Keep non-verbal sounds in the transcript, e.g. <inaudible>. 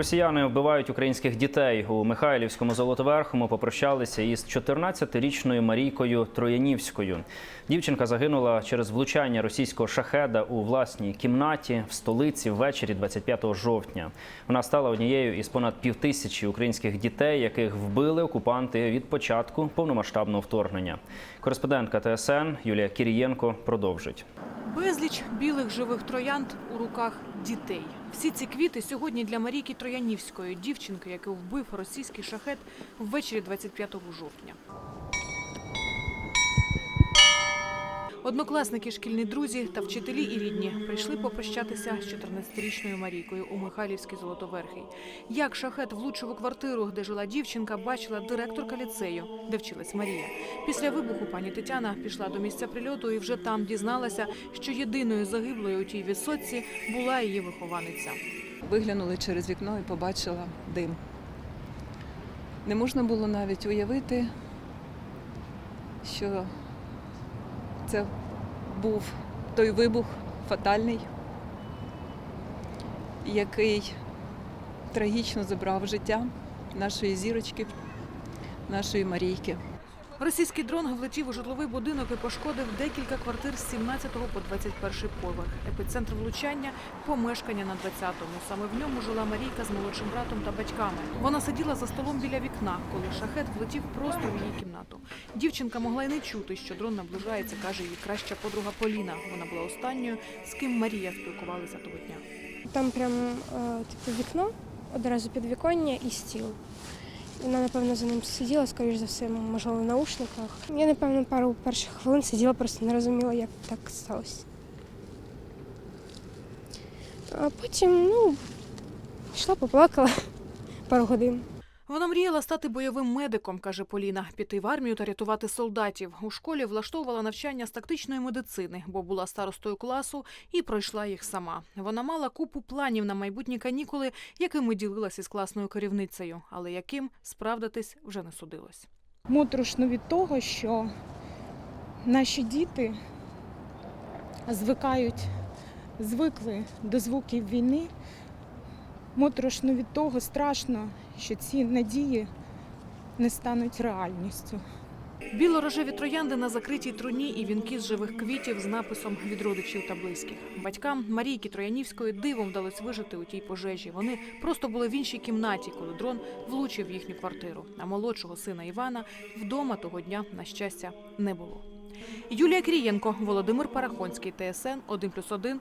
Росіяни вбивають українських дітей у Михайлівському Золотоверхому. Попрощалися із 14-річною Марійкою Троянівською. Дівчинка загинула через влучання російського шахеда у власній кімнаті в столиці ввечері 25 жовтня. Вона стала однією із понад півтисячі українських дітей, яких вбили окупанти від початку повномасштабного вторгнення. Кореспондентка ТСН Юлія Кірієнко продовжить. Безліч білих живих троянд у руках дітей. Всі ці квіти сьогодні для Марійки Троянівської, дівчинки, яку вбив російський шахет ввечері 25 жовтня. Однокласники, шкільні друзі та вчителі і рідні прийшли попрощатися з 14-річною Марійкою у Михайлівський Золотоверхий. Як шахет влучив у квартиру, де жила дівчинка, бачила директорка ліцею, де вчилась Марія. Після вибуху пані Тетяна пішла до місця прильоту і вже там дізналася, що єдиною загиблою у тій висотці була її вихованиця. Виглянули через вікно і побачила дим. Не можна було навіть уявити, що це був той вибух фатальний, який трагічно забрав життя нашої зірочки, нашої Марійки. Російський дрон влетів у житловий будинок і пошкодив декілька квартир з 17 по 21 поверх. Епіцентр влучання помешкання на 20-му. Саме в ньому жила Марійка з молодшим братом та батьками. Вона сиділа за столом біля вікна, коли шахет влетів просто в її кімнату. Дівчинка могла й не чути, що дрон наближається, каже її краща подруга Поліна. Вона була останньою, з ким Марія спілкувалася того дня. Там прям е, типу вікно, одразу підвіконня і стіл. Вона, напевно, за ним сиділа, скоріш за все, можливо, в наушниках. Я, напевно, пару перших хвилин сиділа, просто не розуміла, як так сталося. А потім, ну, пішла, поплакала <laughs> пару годин. Вона мріяла стати бойовим медиком, каже Поліна, піти в армію та рятувати солдатів. У школі влаштовувала навчання з тактичної медицини, бо була старостою класу і пройшла їх сама. Вона мала купу планів на майбутні канікули, якими ділилася з класною керівницею, але яким справдитись вже не судилось. моторошно від того, що наші діти звикають, звикли до звуків війни. Моторошно від того, страшно, що ці надії не стануть реальністю. Біло-рожеві троянди на закритій труні і вінки з живих квітів з написом від родичів та близьких. Батькам Марійки Троянівської дивом вдалось вижити у тій пожежі. Вони просто були в іншій кімнаті, коли дрон влучив їхню квартиру. А молодшого сина Івана вдома того дня, на щастя, не було. Юлія Крієнко, Володимир Парахонський, ТСН 1+,1,